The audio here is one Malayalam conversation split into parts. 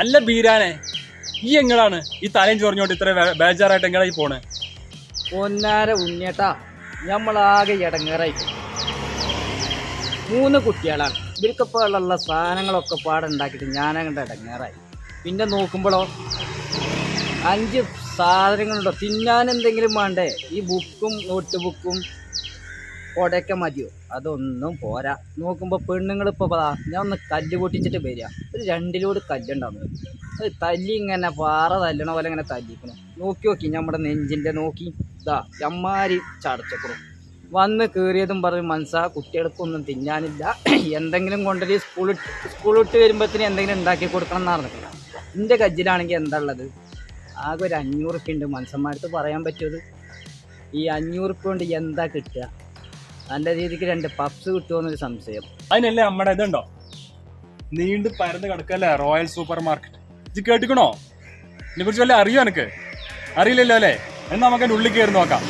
അല്ല ബീരാനെ ഈ എങ്ങളാണ്. ഈ തലയും ചൊറിഞ്ഞോണ്ട് ഇത്ര ബേജാറായിട്ട് എങ്ങനെ ഈ പോണേ. പൊന്നാര ഉണ്ണിയേട്ടാ നമ്മളാകെ ഇടങ്ങേറായി മൂന്ന് കുട്ടികളാണ്. ഇവർക്കപ്പോഴുള്ള സാധനങ്ങളൊക്കെ പാടുണ്ടാക്കിയിട്ട് ഞാനങ്ങോട്ട് ഇടങ്ങേറായി പിന്നെ നോക്കുമ്പോഴോ അഞ്ച് സാധനങ്ങളുണ്ടോ? തിന്നാൻ എന്തെങ്കിലും വേണ്ടേ? ഈ ബുക്കും നോട്ട് ബുക്കും കൊടയൊക്കെ മതിയോ? അതൊന്നും പോരാ. നോക്കുമ്പോൾ പെണ്ണുങ്ങൾ ഇപ്പോൾ ഞാൻ ഒന്ന് കല്ല് പൊട്ടിച്ചിട്ട് വരിക ഒരു രണ്ടിലൂടെ കല്ലുണ്ടാവുന്നത് അത് തല്ലി ഇങ്ങനെ പാറ തല്ലണ പോലെ ഇങ്ങനെ തല്ലിക്കണം. നോക്കി നോക്കി നമ്മുടെ നെഞ്ചിന്റെ നോക്കി. ഇതാ ചമ്മാരി ചടച്ചക്കണം. വന്ന് കയറിയതും പറഞ്ഞ് മനസ്സാ കുട്ടികൾക്കൊന്നും തിന്നാനില്ല. എന്തെങ്കിലും കൊണ്ടുപോയി സ്കൂൾ സ്കൂളിട്ട് വരുമ്പോഴത്തേന് എന്തെങ്കിലും ഉണ്ടാക്കി കൊടുക്കണം എന്ന് പറഞ്ഞിട്ടില്ല എന്റെ കജ്ജിലാണെങ്കിൽ എന്താ ഉള്ളത്? ആകെ ഒരു അഞ്ഞൂറ് ഉണ്ട് മനുഷ്യന്മാരടുത്ത് പറയാൻ പറ്റുമത് ഈ അഞ്ഞൂറ് കൊണ്ട് എന്താ കിട്ടുക? നല്ല രീതിക്ക് രണ്ട് പപ്സ് കിട്ടുമോന്നൊരു സംശയം. അതിനല്ലേ നമ്മുടെ ഇതുണ്ടോ? നീണ്ട് പരന്ന് കിടക്കല്ലേ റോയൽ സൂപ്പർ മാർക്കറ്റ് ഇത് കേട്ടിക്കണോ? ഇതിനെ കുറിച്ച് വല്ല അറിയോ എനിക്ക്? അറിയില്ലല്ലോ അല്ലേ? എന്നാ നമുക്ക് അതിന്റെ ഉള്ളിൽ കയറി നോക്കാം.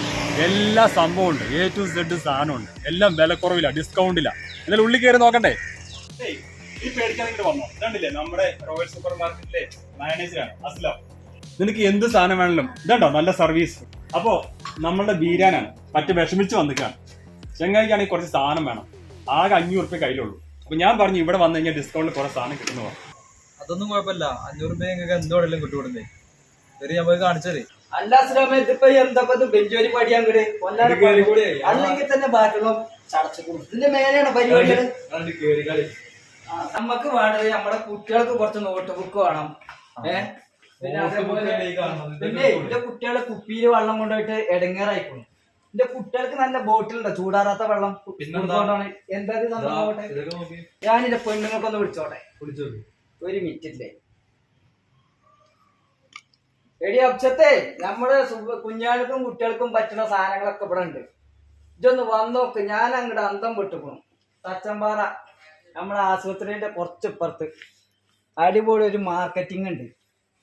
എല്ലാ സംഭവം ഉണ്ട്. എ ടു സെഡ് സാധനമുണ്ട് എല്ലാം വിലക്കുറവില്ല ഡിസ്കൗണ്ടില്ല എന്നാലും ഉള്ളിൽ കയറി നോക്കണ്ടേ? ഈ പേടിക്കാനെങ്കിലും വന്നോ. ഇതുണ്ടല്ലേ നമ്മുടെ റോയൽ സൂപ്പർ മാർക്കറ്റിലെ മാനേജറാണ് അസ്ലാം. നിനക്ക് എന്ത് സാധനം വേണമെങ്കിലും ഇതുണ്ടോ? നല്ല സർവീസ് അപ്പോ നമ്മളുടെ ബീരാനാണ് പറ്റി വിഷമിച്ച് വന്നിക്കാണ്. ചെങ്ങായിക്കാണെങ്കിൽ കുറച്ച് സാധനം വേണം. ആകെ അഞ്ഞൂറ് റുപ്യ കയ്യിലുള്ളൂ. അപ്പൊ ഞാൻ പറഞ്ഞു ഇവിടെ വന്നു കഴിഞ്ഞാൽ ഡിസ്കൗണ്ടിൽ കുറെ സാധനം കിട്ടുന്നു. അതൊന്നും കുഴപ്പമില്ല. അഞ്ഞൂറ് റുപ്യ നിങ്ങൾക്ക് എന്തോടെല്ലാം കിട്ടുകൊടുന്നേ ശരി നമുക്ക് കാണിച്ചതേ. അല്ല അസ്ലാമേ ഇതിപ്പോ എന്താ ബെഞ്ചോരി പടിയാൻ കൂടെ? അല്ലെങ്കിൽ തന്നെ ഇതിന്റെ മേലെയാണ് പരിപാടികൾ നമുക്ക് വേണ്ടത് നമ്മുടെ കുട്ടികൾക്ക് കുറച്ച് നോട്ട് ബുക്ക് വേണം ഏഹ് പിന്നെ അതേപോലെ പിന്നെ എന്റെ കുട്ടികളെ കുപ്പിയിൽ വെള്ളം കൊണ്ടുപോയിട്ട് ഇടങ്ങേറായിപ്പോയി എന്റെ കുട്ടികൾക്ക് നല്ല ബോട്ടിൽ ബോട്ടിലുണ്ടോ ചൂടാറാത്ത വെള്ളം. എന്താ സംഭവം നോക്കി. ഞാനിന്റെ പെണ്ണുങ്ങൾക്കൊന്ന് വിളിച്ചോട്ടെ ഒരു മിനിറ്റ് ഇല്ലേ എടി അക്ഷത്തെ നമ്മുടെ സു- കുഞ്ഞാൾക്കും കുട്ടികൾക്കും പറ്റുന്ന സാധനങ്ങളൊക്കെ ഇവിടെ ഉണ്ട്. ഇതൊന്ന് വന്നോക്ക് ഞാൻ അങ്ങോട്ട് അന്തം വിട്ടുപോണം. തച്ചമ്പാറ നമ്മുടെ ആശുപത്രിന്റെ കുറച്ചിപ്പുറത്ത്. അടിപൊളി ഒരു മാർക്കറ്റിംഗ് ഉണ്ട്.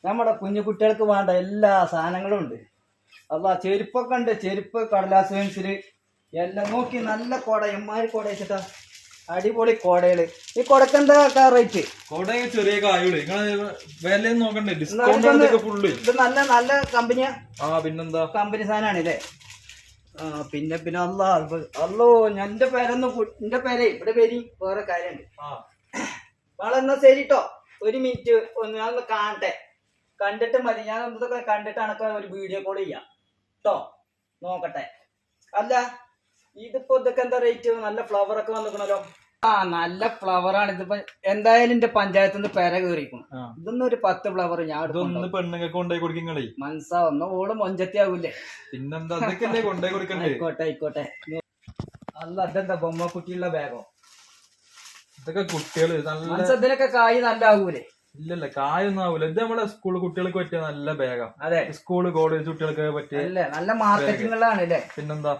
നമ്മുടെ കുഞ്ഞു കുട്ടികൾക്ക് വേണ്ട എല്ലാ സാധനങ്ങളും ഉണ്ട്. അല്ല ചെരുപ്പൊക്കെ ഉണ്ട്. ചെരുപ്പ് കടലാസ് പെൻസിൽ. എല്ലാം നോക്കി നല്ല കോട. എമ്മാരി കോട വെച്ചിട്ടാ. അടിപൊളി കോടകൾ. ഈ കൊടക്കെന്താ റേറ്റ് കോട്ടയൊക്കെ ചെറിയ കായുള്ളൂ. നിങ്ങൾ വിലയും നോക്കണ്ടേ? ഡിസ്കൗണ്ട് ഇതൊന്ന് ഫുള്ള് ഇത് നല്ല നല്ല കമ്പനിയാ ആ. പിന്നെന്താ? കമ്പനി സാധനമാണ് ഇല്ലേ ആ പിന്നെ പിന്നെ അല്ലാ അല്ലോ എന്റെ പേരൊന്നും എന്റെ പേരെ ഇവിടെ പേര് വേറെ കാര്യമുണ്ട്. നാളെ ശരി ഒരു മിനിറ്റ് ഒന്ന് ഞാൻ ഒന്ന് കാണട്ടെ. കണ്ടിട്ട് മതി. ഞാൻ ഇതൊക്കെ കണ്ടിട്ട് അനക്ക് ഒരു വീഡിയോ കോൾ ചെയ്യാം. ട്ടോ നോക്കട്ടെ. അല്ല ഇതിപ്പോ ഇതൊക്കെ എന്താ റേറ്റ് നല്ല ഫ്ലവർ ഒക്കെ വന്നിക്കണല്ലോ ആ നല്ല ഫ്ലവർ ആണ്. ഇതിപ്പോ എന്തായാലും എന്റെ പഞ്ചായത്തിൽ നിന്ന് പേര കയറിക്കണം ആ. ഇതൊന്നും ഒരു പത്ത് ഫ്ലവർ ഞാൻ ഇതൊന്ന് പെണ്ണുങ്ങൾക്ക് കൊണ്ടുപോയി കൊടുക്കുന്നേ മനസ്സാവുന്ന ഓൾ മൊഞ്ചത്തി ആവൂലേ പിന്നെന്താ അതൊക്കെയല്ലേ കൊണ്ടുപോയി കൊടുക്കണ്ടേ? ആയിക്കോട്ടെ ആയിക്കോട്ടെ. അല്ല അതെന്താ ബൊമ്മ കുട്ടിയുള്ള ബാഗോ ഇതൊക്കെ നല്ല മനസ്സത്തിനൊക്കെ കായ് നല്ല ആവൂലേ ഇല്ലല്ല കായൊന്നും ആവൂല ഇത് നമ്മളെ സ്കൂൾ കുട്ടികൾക്ക് പറ്റിയ നല്ല ബാഗാ അതെ. സ്കൂൾ കോളേജ് കുട്ടികൾക്ക് പറ്റിയ അല്ലേ നല്ല മാർക്കറ്റിങ്ങുകളാണ് അല്ലേ? പിന്നെന്താ?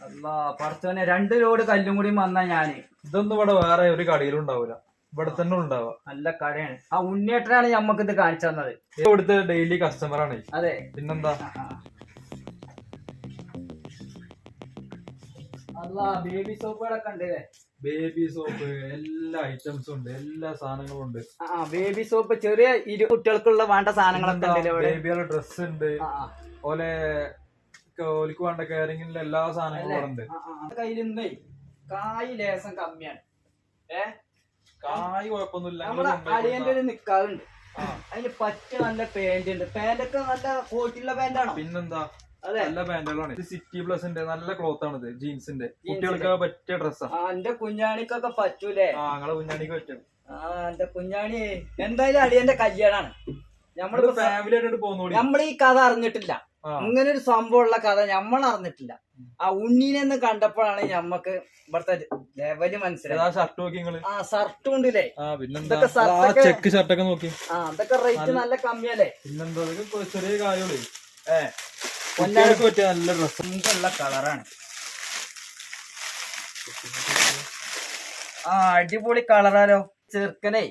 അല്ല പറച്ചോനെ രണ്ട് ലോഡ് കല്ലും കൂടി വന്നാ ഞാൻ. ഇതൊന്നും ഇവിടെ വേറെ ഒരു കടയിലും ഉണ്ടാവൂല. ഇവിടെ തന്നെ ഉണ്ടാവുക നല്ല കടയാണ്. ആ ഉണ്ണിയേട്ടനാണ് നമ്മക്ക് ഇത് കാണിച്ചു തന്നത്. ഇവിടുത്തെ ഡെയിലി കസ്റ്റമർ ആണ്. അതെ. പിന്നെന്താ. അല്ല ബേബി സോപ്പുകളൊക്കെ ഉണ്ട് അല്ലേ? ബേബി സോപ്പ് എല്ലാ ഐറ്റംസും ഉണ്ട് എല്ലാ സാധനങ്ങളും ഉണ്ട്. ആ ബേബി സോപ്പ് ചെറിയ ഇരു കുട്ടികൾക്കുള്ള വേണ്ട സാധനങ്ങളൊക്കെ ഉണ്ടല്ലേ ഇവിടെ? ബേബിയുടെ ഡ്രസ് ഉണ്ട്. ആ, ആ. ഓലെ ഓലിക്ക് വേണ്ട കെയറിങ്ങിലുള്ള എല്ലാ സാധനങ്ങളും ഇവിടെ ഉണ്ട് ആ, ആ, കായ് ലേസം കമ്മിയാണ്. ഏ? കായ് കുഴപ്പമൊന്നുമില്ല ഞങ്ങൾ അളിയന്റെ ഒരു നിക്കാവുണ്ട് ആ. അതിന് പറ്റ നല്ല പാന്റ് ഉണ്ട്. പാന്റൊക്കെ നല്ല ക്വാളിറ്റിയുള്ള പാന്റാണോ പിന്നെന്താ? നല്ല പാന്റുകളാണ്. ഇത് സിറ്റി പ്ലസിന്റെ നല്ല ക്ലോത്ത് ആണ് ഇത് ജീൻസിന്റെ കുട്ടികൾക്ക് പറ്റിയ ഡ്രസ്സാണ് എന്റെ കുഞ്ഞാണിക്കൊക്കെ പറ്റൂലേ? ആ ഞങ്ങളെ കുഞ്ഞാണിക്ക് പറ്റും. ആ എന്റെ കുഞ്ഞാണി എന്തായാലും അടിയന്റെ കല്യാണാണ്. നമ്മൾ ഫാമിലി ആയിട്ട് നമ്മൾ ഈ കഥ അറിഞ്ഞിട്ടില്ല. ഇങ്ങനൊരു ഇങ്ങനെ ഒരു സംഭവമുള്ള കഥ നമ്മൾ അറിഞ്ഞിട്ടില്ല. ആ ഉണ്ണിനെന്ന് കണ്ടപ്പോഴാണ് ഞമ്മക്ക് ഇവിടുത്തെ ലെവൽ മനസ്സിലായി ആ ഷർട്ട് ഉണ്ടല്ലേ? ഇതൊക്കെ ചെക്ക് ഷർട്ടൊക്കെ നോക്കി. ആ അതൊക്കെ റേറ്റ് നല്ല കമ്മിയല്ലേ? പിന്നെന്താ? ചെറിയ കാര്യങ്ങളേ ഏ കുട്ടികൾക്ക് പറ്റിയ നല്ല ഡ്രസ് ഉള്ള കളറാണ് ആ അടിപൊളി കളറാലോ ചെറുക്കനെ.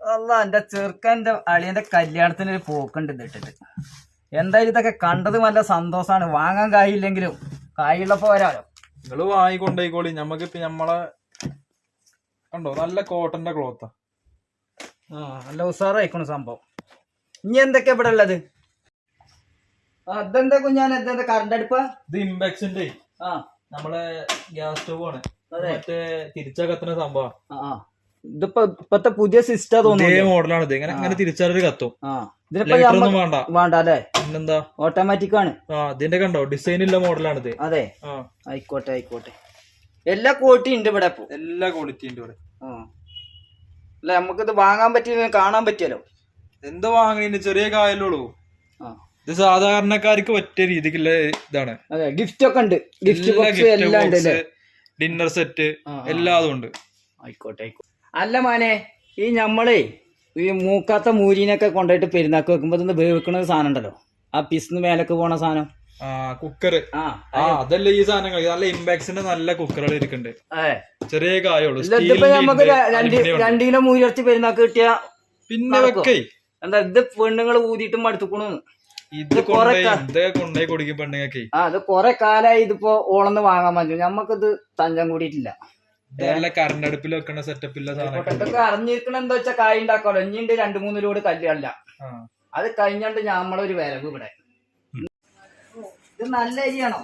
അല്ല എന്റെ ചെറുക്കന്റെ അളിയന്റെ കല്യാണത്തിന് ഒരു പോക്കുണ്ട് ഇതിട്ടിട്ട് എന്തായാലും ഇതൊക്കെ കണ്ടത് നല്ല സന്തോഷാണ് വാങ്ങാൻ കായില്ലെങ്കിലും കായുള്ളപ്പോ വരാലോ. നിങ്ങൾ വാങ്ങിക്കൊണ്ടേക്കോളി നമ്മക്ക് ഞമ്മക്ക് ഇപ്പൊ നമ്മളെ കണ്ടോ? നല്ല കോട്ടന്റെ ക്ലോത്താ ആ നല്ല ഉസാറായിക്കണു സംഭവം. ഇനി എന്തൊക്കെയാ ഇവിടെ ഉള്ളത്? ആ, ഇതെന്താ കുഞ്ഞാൻ എന്താ കറണ്ട് അടുപ്പാ? ഇത് ഇമ്പാക്സിന്റെ ആ. നമ്മളെ ഗ്യാസ് സ്റ്റവ് ആണ്. അതെ. മറ്റേ തിരിച്ചാ കത്തുന്ന സംഭവം ഇതിപ്പോ ഇപ്പത്തെ പുതിയ സിസ്റ്റം ഇതേ തോന്നുന്നു മോഡലാണ് ഇത്. ഇങ്ങനെ ഇങ്ങനെ തിരിച്ചാലൊരു കത്തും. ഒന്നും വേണ്ട. വേണ്ട അല്ലേ? പിന്നെന്താ? ഓട്ടോമാറ്റിക് ആണ്. ആ ഇതിന്റെ കണ്ടോ? ഡിസൈൻ ഇല്ല മോഡലാണിത് അതെ. ആ. ആയിക്കോട്ടെ ആയിക്കോട്ടെ. എല്ലാ ക്വാളിറ്റി ഉണ്ട് ഇവിടെ ഇപ്പൊ. എല്ലാ ക്വാളിറ്റി ഉണ്ട് ഇവിടെ. അല്ല നമുക്കിത് വാങ്ങാൻ പറ്റിയ കാണാൻ പറ്റിയല്ലോ. എന്താ വാങ്ങണ ചെറിയ കായലുള്ളൂ. ഇത് സാധാരണക്കാർക്ക് പറ്റിയ രീതിക്കുള്ള ഇതാണ്. ഗിഫ്റ്റ് ഒക്കെ ഉണ്ട്. ഗിഫ്റ്റ് ബോക്സ് എല്ലാം ഉണ്ട് ഡിന്നർ സെറ്റ് എല്ലാം അതും ഉണ്ട്. ആയിക്കോട്ടെ ആയിക്കോട്ടെ. അല്ല മാനെ ഈ നമ്മളേ ഈ മൂക്കാത്ത മൂരിനൊക്കെ കൊണ്ടുപോയിട്ട് പെരുന്നാക്ക് വെക്കുമ്പോ ഇതൊന്ന് വേവിക്കണ സാധനം ഉണ്ടല്ലോ? ആ പിസ്ന്ന് മേലക്ക് പോണ സാധനം? കുക്കർ ആ അതല്ല ഈ സാധനങ്ങൾ. നല്ല ഇമ്പാക്സിന്റെ നല്ല കുക്കറുകൾ ഇരിക്കുന്നുണ്ട്. ചെറിയ കായുള്ളൂ നമുക്ക് രണ്ട് രണ്ട് മൂരി ഇറച്ചി പെരുന്നാക്ക് കിട്ടിയ പിന്നെ വെക്കേ. എന്താ ഇത് പെണ്ണുങ്ങൾ ഊതിയിട്ടും മടുത്തുക്കണു. ഇത് കൊറേ ഇത് കൊണ്ടേ കൊടുക്കും പെണ്ണുങ്ങൾക്കേ ആ അത് കൊറേ കാലായി ഇതിപ്പോ ഓണന്ന് വാങ്ങാൻ പറ്റും നമ്മക്കിത് തഞ്ചം കൂടിയിട്ടില്ല. നല്ല കറണ്ട് അടുപ്പിൽ വെക്കണ സെറ്റപ്പില്ല ഇതൊക്കെ അറിഞ്ഞിരിക്കണ എന്താ വെച്ചാ കായ ഉണ്ടാക്കാലോ ഇനിയുണ്ട് രണ്ടു മൂന്ന് കല്യാണില്ല. കല്യാണല്ല അത് കഴിഞ്ഞാണ്ട് ഞമ്മളൊരു വരവ് ഇവിടെ. ഇത് നല്ല അരിയാണോ?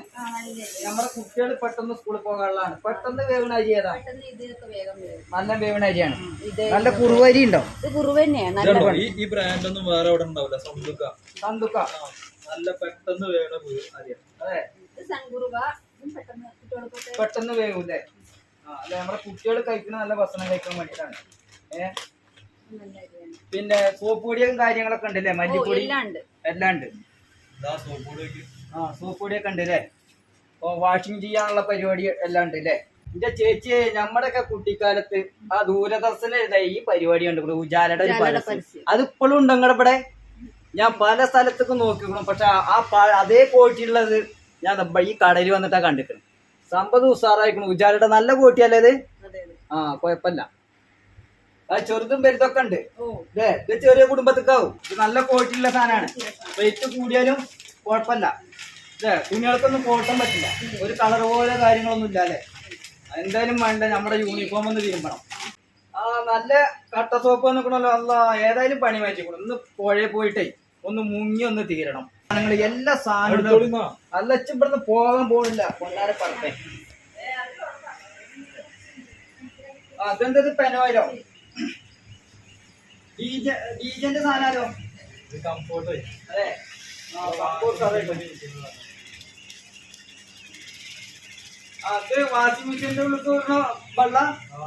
നമ്മുടെ കുട്ടികൾ പെട്ടെന്ന് സ്കൂളിൽ പോകാനുള്ളതാണ് പെട്ടെന്ന് വേവണ അരി ഏതാ? നല്ല വേവണ അരിയാണ്. നല്ല കുറുവരി ഉണ്ടോ? ഇത് കുറുവ തന്നെയാണ് നല്ല ഈ ഈ ബ്രാൻഡ് ഒന്നും വേറെ അവിടെ ഉണ്ടാവില്ല. സന്തുക്ക. സന്തുക്ക. നല്ല പെട്ടെന്ന് വേണ അരിയാണ്. അതെ. ഇത് സൺകുറുവ ഇതും പെട്ടെന്ന് വേവൂലേ ആ അല്ല? നമ്മുടെ കുട്ടികൾ കഴിക്കുന്ന നല്ല ഭക്ഷണം കഴിക്കാൻ വേണ്ടിയിട്ടാണ്. ഏ? നല്ല അരിയാണ്. പിന്നെ സോപ്പ് പൊടിയും കാര്യങ്ങളൊക്കെ ഉണ്ടല്ലേ? മല്ലിപ്പൊടി? എല്ലാം ഉണ്ട്. എല്ലാം ഉണ്ട്. ഇതാ സോപ്പ് ആ സോപ്പ് പൊടിയൊക്കെ ഉണ്ട് അല്ലേ ഓ വാഷിംഗ് ചെയ്യാനുള്ള പരിപാടി എല്ലാം ഉണ്ട് അല്ലേ എന്റെ ചേച്ചി നമ്മുടെയൊക്കെ കുട്ടിക്കാലത്ത് ആ ദൂരദർശന ഈ പരിപാടി ഉണ്ട് ഇവിടെ ഉജാലയുടെ ഒരു പരസ്യം ഇപ്പോഴും ഉണ്ട് നിങ്ങളുടെ ഇവിടെ. ഞാൻ പല സ്ഥലത്തേക്കും നോക്കിക്കണം പക്ഷെ ആ- അതേ ക്വാളിറ്റി ഉള്ളത് ഞാൻ ഈ കടയിൽ വന്നിട്ടാ കണ്ടിക്കണം. സമ്പത് ഉസാറായിക്കണം. ഉജാലയുടെ നല്ല ക്വാളിറ്റി അല്ലേ ഇത്? ആ അതെ. ആ ചെറുതും വലുതൊക്കെ ഉണ്ട്. ഇത് ചെറിയ കുടുംബത്തേക്കാവും. ഇത് നല്ല ക്വാളിറ്റി ഉള്ള സാധനമാണ്. റേറ്റ് കൂടിയാലും കുഴപ്പമില്ല. അല്ലേ? തുണികൾക്കൊന്നും കോട്ടം പറ്റില്ല. ഒരു കളർ പോലെ കാര്യങ്ങളൊന്നും ഇല്ല അല്ലേ? എന്തായാലും വേണ്ട നമ്മുടെ യൂണിഫോം ഒന്ന് തിരുമ്പണം. ആ നല്ല കട്ട സോപ്പ് നിൽക്കണല്ലോ അല്ല ഏതായാലും പണി മാറ്റിക്കണം ഒന്ന് പുഴയിൽ പോയിട്ടേ ഒന്ന് മുങ്ങി ഒന്ന് തീരണം. സാധനങ്ങൾ എല്ലാ സാധനങ്ങളും അല്ല ഇവിടുന്ന് പോകാൻ പോണില്ല. കൊണ്ടാരെ പറഞ്ഞേ അതെന്തത് പെനോയിലോ ഡീജ ഡീജന്റെ സാധനമല്ലോ കംഫോർട്ട് അതെ. ആ, support അറിയില്ല. ആ, അത് വാഷിംഗ് മെഷീന്റെ ഉള്ളിൽ വരുന്ന വെള്ള? ആ.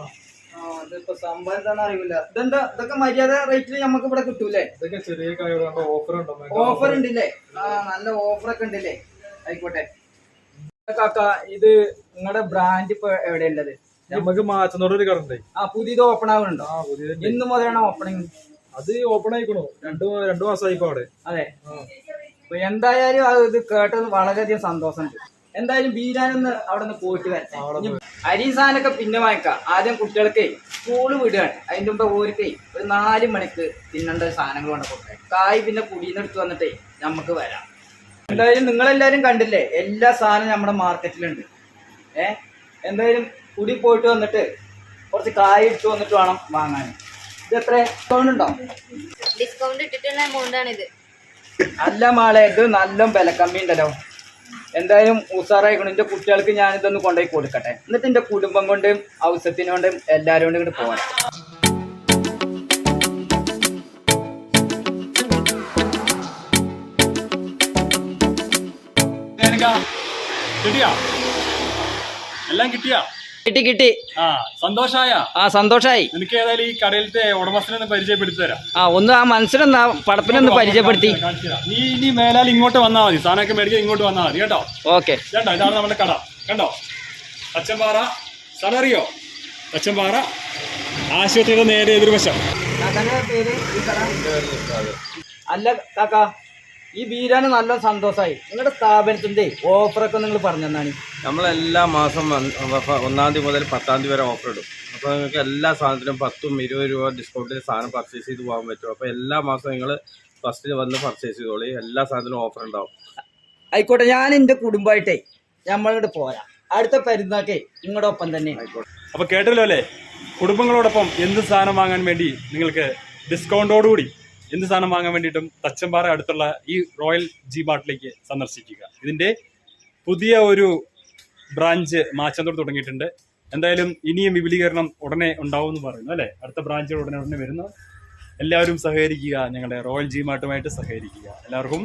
ഇതിപ്പോ സംഭവം എന്താണെന്ന് അറിയില്ല. ഇതെന്താ ഇതൊക്കെ മര്യാദ റേറ്റിൽ നമുക്ക് ഇവിടെ കിട്ടൂലേ ഇതൊക്കെ ചെറിയ കായുള്ള ഓഫർ ഉണ്ടോ? ഓഫർ ഉണ്ടല്ലേ? ആ നല്ല ഓഫറൊക്കെ ഉണ്ടല്ലേ? ആയിക്കോട്ടെ. കാക്ക ഇത് നിങ്ങളുടെ ബ്രാൻഡ് ഇപ്പൊ എവിടെയുള്ളത്? നമുക്ക് മാറ്റുന്നോട് ഒരു കടണ്ടേ ആ പുതിയത് ഓപ്പൺ ആവുന്നുണ്ടോ? ഇന്ന് മുതലാണ് ഓപ്പണിങ് അത് ഓപ്പൺ ആയിക്കണോ. രണ്ടു രണ്ടു മാസം ഇപ്പൊ അവിടെ. അതെ. അപ്പൊ എന്തായാലും ആ ഇത് കേട്ടത് വളരെയധികം സന്തോഷമുണ്ട്. എന്തായാലും ബീരാനൊന്ന് അവിടെ നിന്ന് പോയിട്ട് വരട്ടെ. അരി സാധനമൊക്കെ പിന്നെ വാങ്ങിക്കാം. ആദ്യം കുട്ടികൾക്ക് സ്കൂൾ വിടുകയാണ്. അതിന്റെ മുമ്പ് ഓർക്ക് ഒരു നാല് മണിക്ക് തിന്നേണ്ട സാധനങ്ങൾ കൊണ്ട് കൊടുക്കാം. കായ് പിന്നെ കുടിയെന്നെടുത്ത് എടുത്ത് വന്നിട്ടേ നമുക്ക് വരാം. എന്തായാലും നിങ്ങളെല്ലാവരും കണ്ടില്ലേ? എല്ലാ സാധനവും നമ്മുടെ മാർക്കറ്റിലുണ്ട്. ഏ? എന്തായാലും കുടി പോയിട്ട് വന്നിട്ട് കുറച്ച് കായ് ഇട്ട് വന്നിട്ട് വേണം വാങ്ങാൻ. ഇത് എത്ര ഡിസ്കൗണ്ട് ഉണ്ടോ? ഡിസ്കൗണ്ട് ഇട്ടിട്ടുള്ള എമൗണ്ട് ആണ് ഇത് അല്ല മാളെ ഇത് നല്ല കമ്മി ഉണ്ടല്ലോ എന്തായാലും ഉസാറായിക്കണം. എന്റെ കുട്ടികൾക്ക് ഞാൻ ഇതൊന്ന് കൊണ്ടുപോയി കൊടുക്കട്ടെ. എന്നിട്ട് എന്റെ കുടുംബം കൊണ്ടും ഔസത്തിന് കൊണ്ടും എല്ലാവരും കൊണ്ടും ഇങ്ങോട്ട് കിട്ടിയാ? എല്ലാം കിട്ടിയാ? കിട്ടി കിട്ടി. ആ സന്തോഷായ? ആ സന്തോഷായി. എനിക്ക് ഏതായാലും ഈ കടയിലത്തെ ഉടമസ്ഥനെ ഒന്ന് പരിചയപ്പെടുത്തി തരാം ആ ഒന്ന് ആ മനസ്സിലൊന്ന് ആ പടപ്പിനൊന്ന് പരിചയപ്പെടുത്തി. നീ ഇനി മേലാൽ ഇങ്ങോട്ട് വന്നാൽ മതി. സാധനമൊക്കെ മേടിക്കാൻ ഇങ്ങോട്ട് വന്നാൽ മതി കേട്ടോ? ഓക്കെ. കേട്ടോ ഇതാണ് നമ്മുടെ കട. കണ്ടോ? അച്ഛൻപാറ സ്ഥലറിയോ അച്ഛൻപാറ ആശുപത്രിയുടെ നേരെ എതിർവശം. പേര് ഈ കട? അല്ല കാക്ക. ഈ ബീരാന് നല്ല സന്തോഷമായി നിങ്ങളുടെ സ്ഥാപനത്തിന്റെ ഓഫറൊക്കെ നിങ്ങൾ പറഞ്ഞെന്നാണ് നമ്മളെല്ലാ മാസം ഒന്നാം തീയതി മുതൽ പത്താം തീയതി വരെ ഓഫർ ഇടും. അപ്പോൾ നിങ്ങൾക്ക് എല്ലാ സാധനത്തിനും പത്തും ഇരുപത് രൂപ ഡിസ്കൗണ്ടിൽ സാധനം പർച്ചേസ് ചെയ്ത് പോകാൻ പറ്റും. അപ്പോൾ എല്ലാ മാസവും നിങ്ങൾ ഫസ്റ്റിൽ വന്ന് പർച്ചേസ് ചെയ്തോളി. എല്ലാ സാധനത്തിനും ഓഫർ ഉണ്ടാവും. ആയിക്കോട്ടെ ഞാൻ എന്റെ കുടുംബമായിട്ടേ നമ്മളിങ്ങോട്ട് പോരാ. അടുത്ത പെരുന്നാക്കേ നിങ്ങളുടെ ഒപ്പം തന്നെ. അപ്പൊ കേട്ടല്ലോ അല്ലേ കുടുംബങ്ങളോടൊപ്പം എന്ത് സാധനം വാങ്ങാൻ വേണ്ടി നിങ്ങൾക്ക് ഡിസ്കൗണ്ടോടുകൂടി എന്ത് സാധനം വാങ്ങാൻ വേണ്ടിയിട്ടും തച്ചമ്പാറ അടുത്തുള്ള ഈ റോയൽ ജി മാർട്ടിലേക്ക് സന്ദർശിക്കുക. ഇതിന്റെ പുതിയ ഒരു ബ്രാഞ്ച് മാച്ചന്തോട് തുടങ്ങിയിട്ടുണ്ട്. എന്തായാലും ഇനിയും വിപുലീകരണം ഉടനെ ഉണ്ടാവും എന്ന് പറയുന്നു അല്ലേ? അടുത്ത ബ്രാഞ്ചുകൾ ഉടനെ ഉടനെ വരുന്നു. എല്ലാവരും സഹകരിക്കുക ഞങ്ങളുടെ റോയൽ ജി മാർട്ടുമായിട്ട് സഹകരിക്കുക. എല്ലാവർക്കും